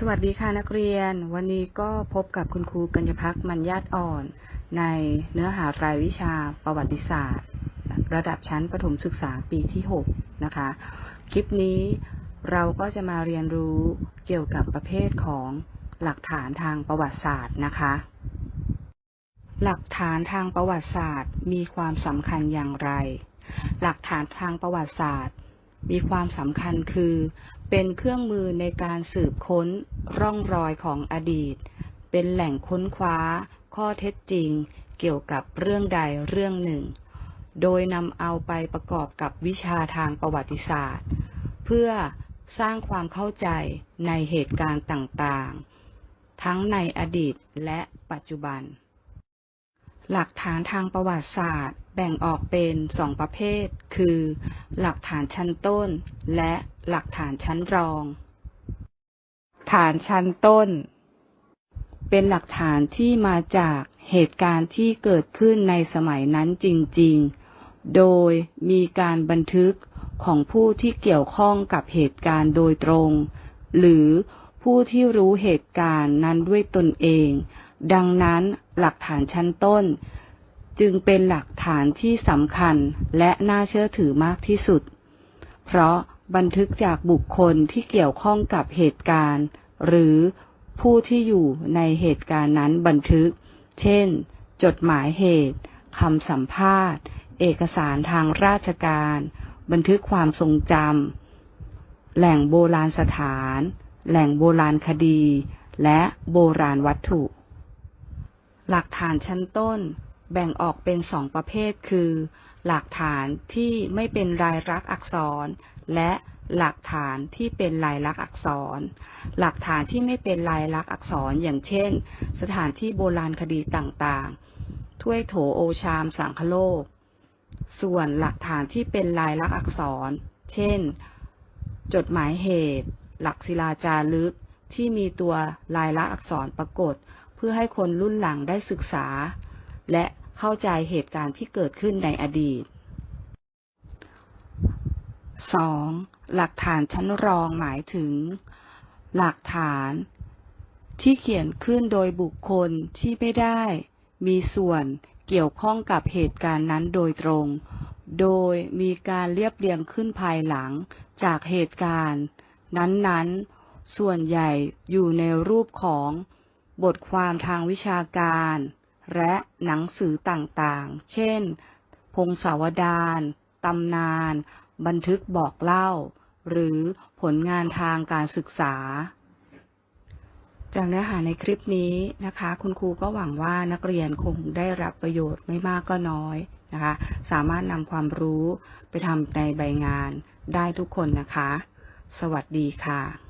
สวัสดีค่ะนักเรียน วันนี้ก็พบกับคุณครูกัญญพักษ์มันญาตอ่อน ในเนื้อหารายวิชาประวัติศาสตร์ ระดับชั้นประถมศึกษาปีที่ 6 นะคะ คลิปนี้เราก็จะมาเรียนรู้เกี่ยวกับประเภทของหลักฐานทางประวัติศาสตร์นะคะ หลักฐานทางประวัติศาสตร์มีความสำคัญอย่างไร หลักฐานทางประวัติศาสตร์ มีความสำคัญคือ เป็นเครื่องมือในการสืบค้นร่องรอยของอดีต เป็นแหล่งค้นคว้า ข้อเท็จจริง เกี่ยวกับเรื่องใดเรื่องหนึ่ง โดยนำเอาไปประกอบกับวิชาทางประวัติศาสตร์ เพื่อสร้างความเข้าใจในเหตุการณ์ต่างๆ ทั้งในอดีตและปัจจุบัน หลักฐานทางประวัติศาสตร์ แบ่งออกเป็นสองประเภท คือ หลักฐานชั้นต้น และหลักฐานชั้นรอง ฐานชั้นต้น เป็นหลักฐานที่มาจากเหตุการณ์ที่เกิดขึ้นในสมัยนั้นจริง ๆ โดยมีการบันทึกของผู้ที่เกี่ยวข้องกับเหตุการณ์โดยตรง หรือผู้ที่รู้เหตุการณ์นั้นด้วยตนเอง ดังนั้นหลักฐานชั้นต้น จึงเป็นหลักฐานที่สำคัญและน่าเชื่อถือมากที่สุด เพราะบันทึกจากบุคคลที่เกี่ยวข้องกับเหตุการณ์ หรือผู้ที่อยู่ในเหตุการณ์นั้นบันทึก เช่น จดหมายเหตุคำสัมภาษณ์ เอกสารทางราชการ บันทึกความทรงจำแหล่งโบราณสถาน แหล่งโบราณคดี และโบราณวัตถุ หลักฐานชั้นต้นแบ่งออกเป็นสองประเภทคือ หลักฐานที่ไม่เป็นลายลักษณ์อักษร และหลักฐานที่เป็นลายลักษณ์อักษร หลักฐานที่ไม่เป็นลายลักษณ์อักษรอย่างเช่น สถานที่โบราณคดีต่างๆ ถ้วยโถโอชามสังคโลก ส่วนหลักฐานที่เป็นลายลักษณ์อักษร เช่น จดหมายเหตุ หลักศิลาจารึกที่มีตัวลายลักษณ์อักษรปรากฏ เพื่อให้คนรุ่นหลังได้ศึกษา และเข้าใจเหตุการณ์ที่เกิดขึ้นในอดีต 2. หลักฐานชั้นรองหมายถึง หลักฐานที่เขียนขึ้นโดยบุคคลที่ไม่ได้ มีส่วนเกี่ยวข้องกับเหตุการณ์นั้นโดยตรง โดยมีการเรียบเรียงขึ้นภายหลังจากเหตุการณ์ นั้นๆ ส่วนใหญ่อยู่ในรูปของ บทความทางวิชาการ และหนังสือต่างๆ เช่น พงศาวดารตำนาน บันทึกบอกเล่า หรือผลงานทางการศึกษา จากเนื้อหาในคลิปนี้นะคะ คุณครูก็หวังว่านักเรียนคงได้รับประโยชน์ไม่มากก็น้อยนะคะ สามารถนำความรู้ไปทำในใบงานได้ทุกคนนะคะ สวัสดีค่ะ